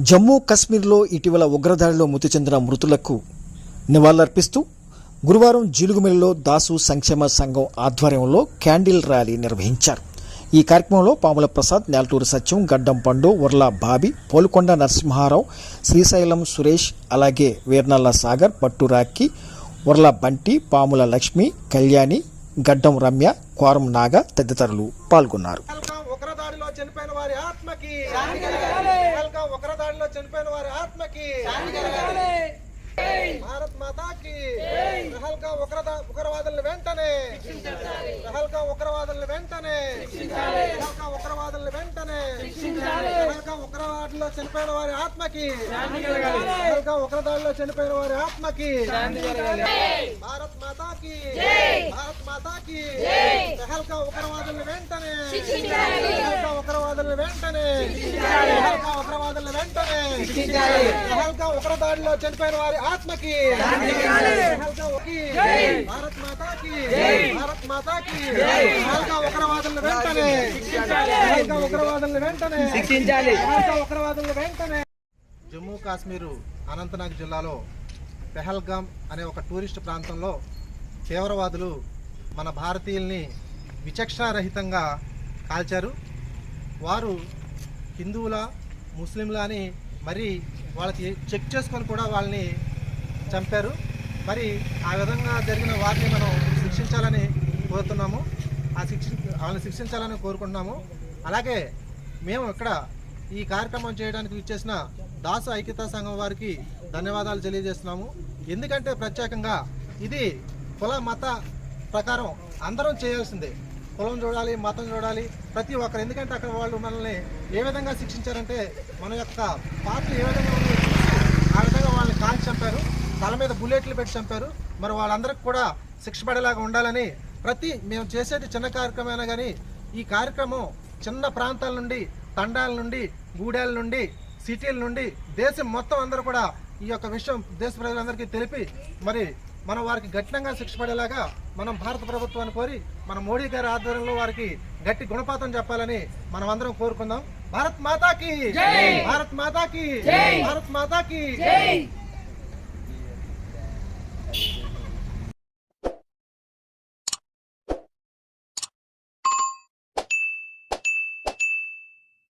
జమ్మూ కశ్మీర్లో ఇటీవల ఉగ్రదాడిలో మృతి చెందిన మృతులకు నివాళులర్పిస్తూ గురువారం జీలుగుమిల్లిలో దాసు సంక్షేమ సంఘం ఆధ్వర్యంలో క్యాండిల్ ర్యాలీ నిర్వహించారు. ఈ కార్యక్రమంలో పాముల ప్రసాద్ నేలటూరు సత్యం గడ్డం పండు ఉర్ల బాబి పోలుకొండ నరసింహారావు శ్రీశైలం సురేష్ అలాగే వీర్నల్ల సాగర్ పట్టు రాక్కి ఉర్ల బంటి పాముల లక్ష్మి కళ్యాణి గడ్డం రమ్య కోరం నాగ తదితరులు పాల్గొన్నారు. చనిపోయిన వారి ఆత్మకి చనిపోయిన వారి ఆత్మకి. భారత్ మాతాకి. పహల్గాం ఉగ్రదా ఉగ్రవాదులను వెంటనే. పహల్గాం ఉగ్రవాదులను వెంటనే. పహల్గాం ఉగ్రవాదులను వెంటనే. పహల్గాం ఉగ్రవాదుల్లో చనిపోయిన వారి ఆత్మకి. పహల్గాం ఉగ్రదాడిలో చనిపోయిన వారి ఆత్మకి. భారత్ మాతాకి. భారత్ మాతాకి. పహల్గాం ఉగ్రవాదులను వెంటనే. ఉగ్రవాదులను వెంటనే ఉగ్రవాదులను వెంటనే పహల్గాం ఉగ్రదాడిలో చనిపోయిన వారి ఆత్మకి భారత్ మాతాకి భారత్ మాతాకి పహల్గాం ఉగ్రవాదులను వెంటనే పహల్గాం ఉగ్రవాదులను వెంటనే పహల్గాం ఉగ్రవాదులను వెంటనే జమ్మూ కాశ్మీరు అనంతనాగ్ జిల్లాలో పెహల్గాం అనే ఒక టూరిస్ట్ ప్రాంతంలో తీవ్రవాదులు మన భారతీయుల్ని విచక్షణారహితంగా కాల్చారు. వారు హిందువుల ముస్లింల అని మరి వాళ్ళకి చెక్ చేసుకొని కూడా వాళ్ళని చంపారు. మరి ఆ విధంగా జరిగిన వారిని మనం శిక్షించాలని కోరుతున్నాము. ఆ శిక్ష వాళ్ళని శిక్షించాలని కోరుకుంటున్నాము. అలాగే మేము ఇక్కడ ఈ కార్యక్రమం చేయడానికి ఇచ్చేసిన దాసు ఐక్యతా సంఘం వారికి ధన్యవాదాలు తెలియజేస్తున్నాము. ఎందుకంటే ప్రత్యేకంగా ఇది కుల మత ప్రకారం అందరం చేయాల్సిందే. కులం చూడాలి మతం చూడాలి ప్రతి ఒక్కరు. ఎందుకంటే అక్కడ వాళ్ళు మనల్ని ఏ విధంగా శిక్షించారంటే మన యొక్క పార్టీ ఏ విధంగా ఆ విధంగా వాళ్ళని కాల్చి చంపారు. తల మీద బుల్లెట్లు పెట్టి చంపారు. మరి వాళ్ళందరికీ కూడా శిక్ష పడేలాగా ఉండాలని ప్రతి మేము చేసేది చిన్న కార్యక్రమైనా కానీ ఈ కార్యక్రమం చిన్న ప్రాంతాల నుండి తండాల నుండి గూడెల నుండి సిటీల నుండి దేశం మొత్తం అందరూ కూడా ఈ యొక్క విషయం దేశ ప్రజలందరికీ తెలిపి మరి మనం వారికి కఠినంగా శిక్ష పడేలాగా మనం భారత ప్రభుత్వాన్ని కోరి మన మోడీ గారి ఆధ్వర్యంలో వారికి గట్టి గుణపాఠం చెప్పాలని మనం అందరం కోరుకుందాం. భారత్ మాతాకి! భారత్ మాతాకి! భారత్ మాతాకి!